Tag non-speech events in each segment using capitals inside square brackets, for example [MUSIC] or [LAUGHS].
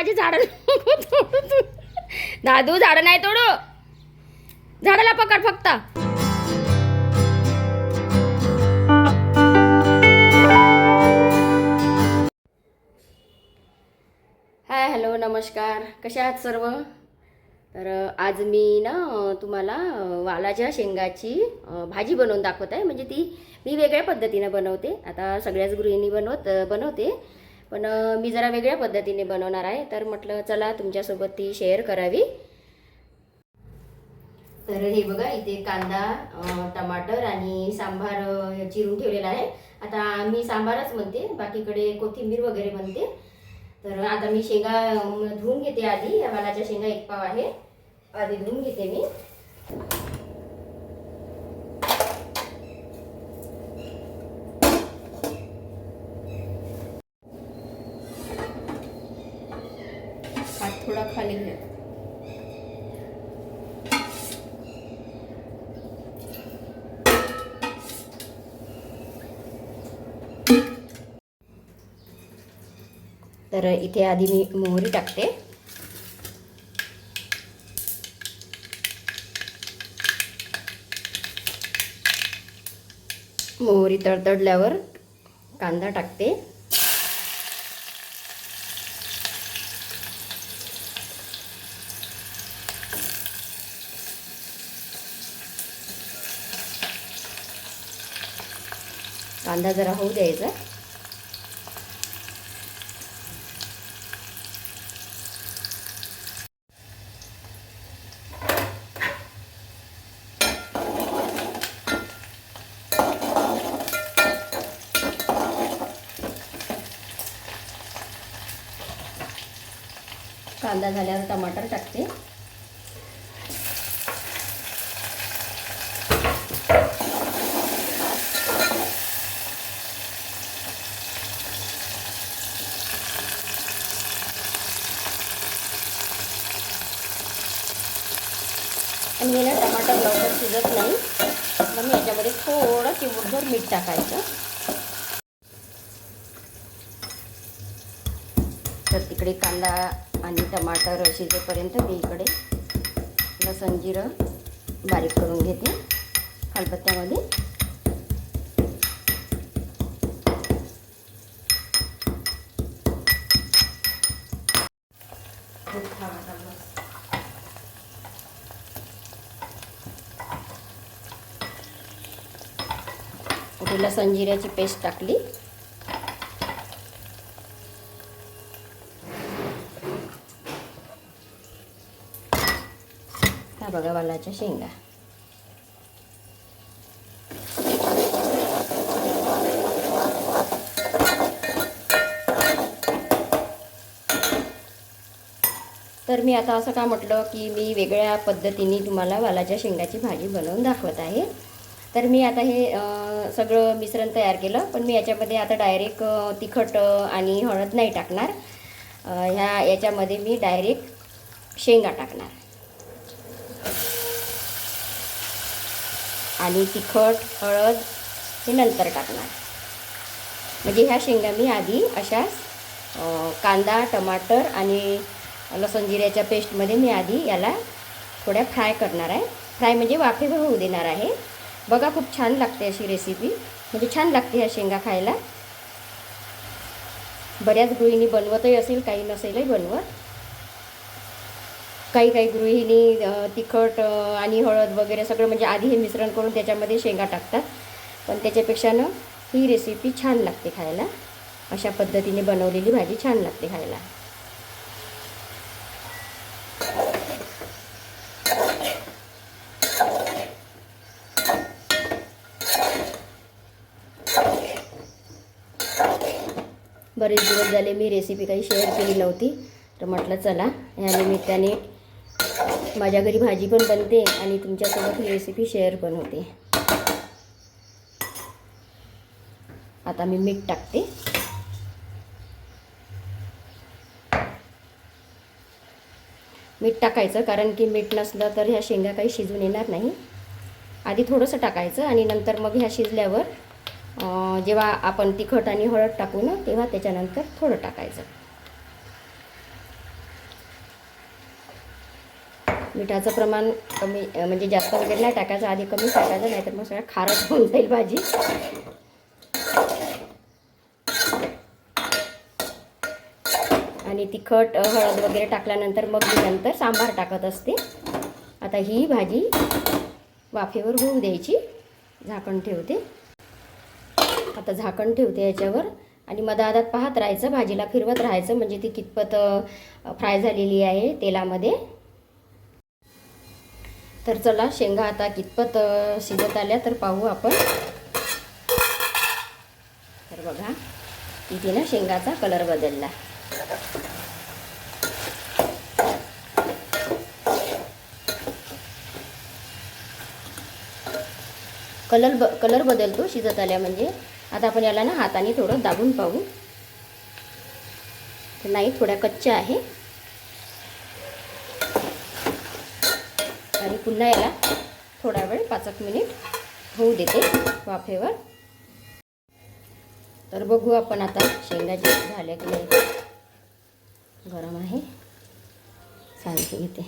माझी झाडं दादू झाडं नाही तोडू. झाडाला पकड फक्त. हाय हॅलो नमस्कार. कशा आहात सर्व? तर आज मी ना तुम्हाला वालाच्या शेंगाची भाजी बनवून दाखवत आहे. म्हणजे ती मी वेगळ्या पद्धतीनं बनवते. आता सगळ्याच गृहिणी बनवत बनवते. पण मी जरा वेगळ्या पद्धतीने बनवणार आहे. तर म्हटलं चला तुमच्यासोबत ती शेअर करावी. तर हे बघा इथे कांदा टमाटर आणि सांबार चिरून ठेवलेला आहे. आता मी सांबारच म्हणते बाकीकडे कोथिंबीर वगैरे म्हणते. तर आता मी शेंगा धुवून घेते आधी. या वालाच्या शेंगा एक पाव आहे. आधी धुवून घेते मी. थोडा खाली घ्या तर इथे आधी मी मोहरी टाकते. मोहरी तडतडल्यावर कांदा टाकते. कांदा जरा होऊ द्यायचा. कांदा झाल्यावर टमाटर टाकते. आणि हे ना टमाटर लवकर शिजत नाही. मग मी याच्यामध्ये थोडं चिमूटभर मीठ टाकायचं. तर तिकडे कांदा आणि टमाटर शिजेपर्यंत मी इकडे लसण जिरं बारीक करून घेते. खलबत्त्यामध्ये इथे संजिऱ्याची पेस्ट टाकली. हा बघा वालाच्या शेंगा. तर मी आता असं का म्हटलं की मी वेगळ्या पद्धतीने तुम्हाला वालाच्या शेंगाची भाजी बनवून दाखवत आहे. तर मी आता हे सगळं मिश्रण तयार केलं. पण मी याच्यामध्ये आता डायरेक्ट तिखट आणि हळद नाही टाकणार. ह्या याच्यामध्ये मी डायरेक्ट शेंगा टाकणार. आणि तिखट हळद हे नंतर टाकणार. म्हणजे ह्या शेंगा मी आधी अशाच कांदा टमाटर आणि लसण जिऱ्याच्या पेस्टमध्ये मी आधी याला थोड्या फ्राय करणार आहे. फ्राय म्हणजे वाफेवर होऊ देणार आहे. बघा खूप छान लागते अशी रेसिपी म्हणजे छान लागते ह्या शेंगा खायला. बऱ्याच गृहिणी बनवतही असेल काही नसेलही बनवत. काही काही गृहिणी तिखट आणि हळद वगैरे सगळं म्हणजे आधी हे मिश्रण करून त्याच्यामध्ये शेंगा टाकतात. पण त्याच्यापेक्षा ना ही रेसिपी छान लागते खायला. अशा पद्धतीने बनवलेली भाजी छान लागते खायला. बरेच दिवस झाले मी रेसिपी काही शेअर केली नव्हती. तर म्हटलं चला या निमित्ताने माझ्या घरी भाजी पण बनते आणि तुमच्यासोबत ही रेसिपी शेअर पण होते. आता मी मीठ टाकते. मीठ टाकायचं कारण की मीठ नसलं तर ह्या शेंगा काही शिजून येणार नाही. आधी थोडंसं टाकायचं आणि नंतर मग ह्या शिजल्यावर जेव्हा आपण तिखट आणि हळद टाकू ना तेव्हा त्याच्यानंतर थोडं टाकायचं. मिठाचं प्रमाण कमी म्हणजे जास्त वगैरे नाही टाकायचं आधी कमी टाकायचं नाहीतर मग सगळं खारट [LAUGHS] होऊन जाईल भाजी. आणि तिखट हळद वगैरे टाकल्यानंतर मग मी नंतर सांबार टाकत असते. आता ही भाजी वाफेवर होऊ द्यायची झाकण ठेवते. आता झाकण ठेवते याच्यावर. आणि मधात पाहत राहायचं भाजीला फिरवत राहायचं म्हणजे ती कितपत फ्राय झालेली आहे तेलामध्ये. तर चला शेंगा आता कितपत शिजत आल्या तर पाहू आपण. तर बघा इथे ना शेंगाचा कलर बदलला. कलर ब कलर बदलतो शिजत आल्या म्हणजे. आता आपण याला ना हाताने थोडं दाबून पाहू. तर नाही थोड्या कच्च्या आहे. आणि पुन्हा याला थोडा वेळ पाच एक मिनिट होऊ देते वाफेवर. तर बघू आपण आता शेंगाचे झाल्या की नाही. गरम आहे. सांगते घेते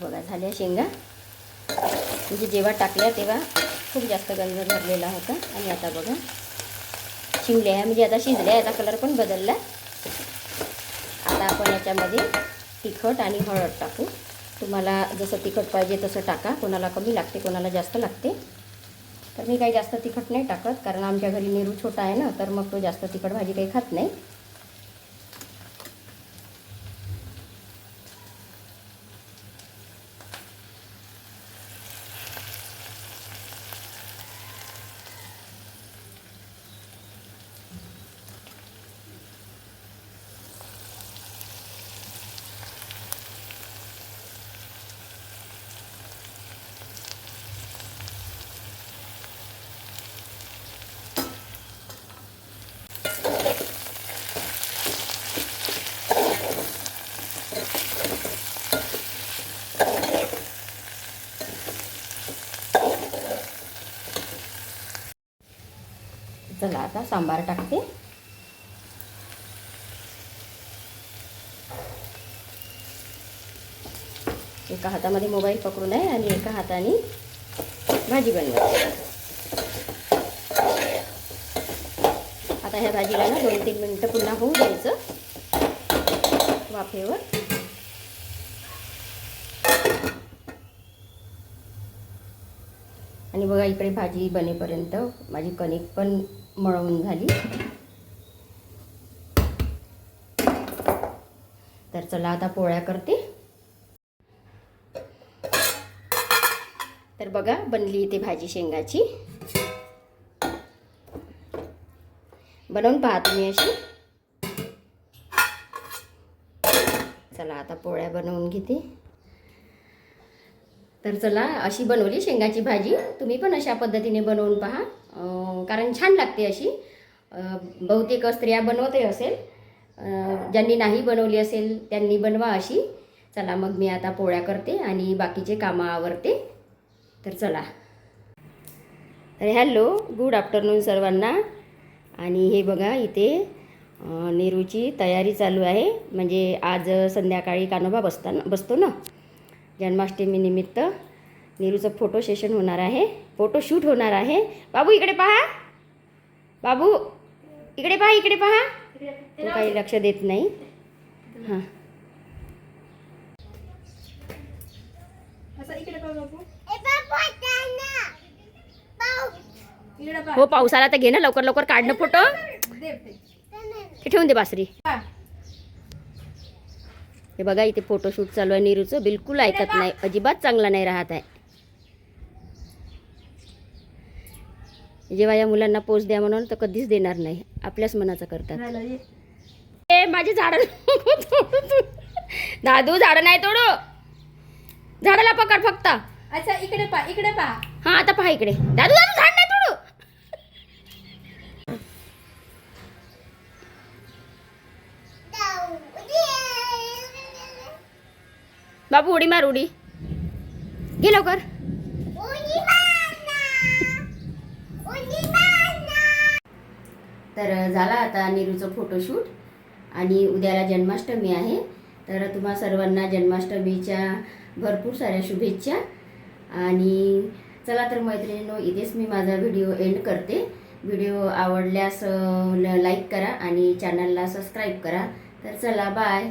बघा झाल्या शेंगा. म्हणजे जेव्हा टाकल्या तेव्हा खूप जास्त गंज भरलेला होता. आणि आता बघा शिंगल्या आहे म्हणजे आता शिजल्या याचा कलर पण बदलला. आता आपण याच्यामध्ये तिखट आणि हळद टाकू. तुम्हाला जसं तिखट पाहिजे तसं टाका. कोणाला कमी लागते कोणाला जास्त लागते. तर मी काही जास्त तिखट नाही टाकत कारण आमच्या घरी नेहरू छोटा आहे ना तर मग तो जास्त तिखट भाजी काही खात नाही. चला आता सांबार टाकते. एका हातामध्ये मोबाईल पकडून आहे आणि एका हाताने भाजी बनवायची आता ह्या भाजीला ना दोन तीन मिनटं पुन्हा होऊ द्यायचं. वाफेवर. आणि बघा इकडे भाजी बनेपर्यंत माझी कणिक पण मळवून झाली तर चला आता पोळ्या करते. तर बघा बनली इथे भाजी शेंगाची. बनवून पहा तुम्ही अशी. चला आता पोळ्या बनवून घेते. तर चला अशी बनवली शेंगाची भाजी. तुम्ही पण अशा पद्धतीने बनवून पहा. कारण छान लागते अशी. बहुतेक स्त्रिया बनवतही असेल. ज्यांनी नाही बनवली असेल त्यांनी बनवा अशी. चला मग मी आता पोळ्या करते आणि बाकीचे कामं आवरते. तर चला. तर हॅलो गुड आफ्टरनून सर्वांना. आणि हे बघा इथे नेरूची तयारी चालू आहे. म्हणजे आज संध्याकाळी कानोबा बसताना बसतो ना? जन्माष्टमीनिमित्त नीरूचं फोटो सेशन होणार आहे. फोटो शूट होणार आहे. बाबू इकडे पहा. बाबू इकडे पहा इकडे पहा. तो काही लक्ष देत नाही. हां. असं इकडे पाहू बाबू. इकडे पाह. हो पाऊस आला तर घे ना लवकर लवकर काढणं फोटो. हे ठेवून दे बासरी. हे बघा इथे फोटोशूट चालू आहे. नीरूचं बिलकुल ऐकत नाही. अजिबात चांगला नाही राहत आहे. जेव्हा या मुलांना पोच द्या म्हणून तर कधीच देणार नाही. आपल्याच मनाचं करतात. ए माझी झाडं नको तोडू. तू. दादू झाडं नाही तोडू. झाडाला पकड फक्त. अच्छा इकडे पहा इकडे पहा. हा आता पहा इकडे. दादू दादू झाड नाही तोडू. बाबू उडी मार उडी. घे लवकर. तर झाला आता नेहरूचं फोटोशूट आणि उद्याला जन्माष्टमी आहे. तर तुम्हा सर्वांना जन्माष्टमीच्या भरपूर साऱ्या शुभेच्छा. आणि चला तर मैत्रिणींनो इथेच मी माझा व्हिडिओ एंड करते. व्हिडिओ आवडल्यास लाईक करा आणि चॅनलला सबस्क्राईब करा. तर चला बाय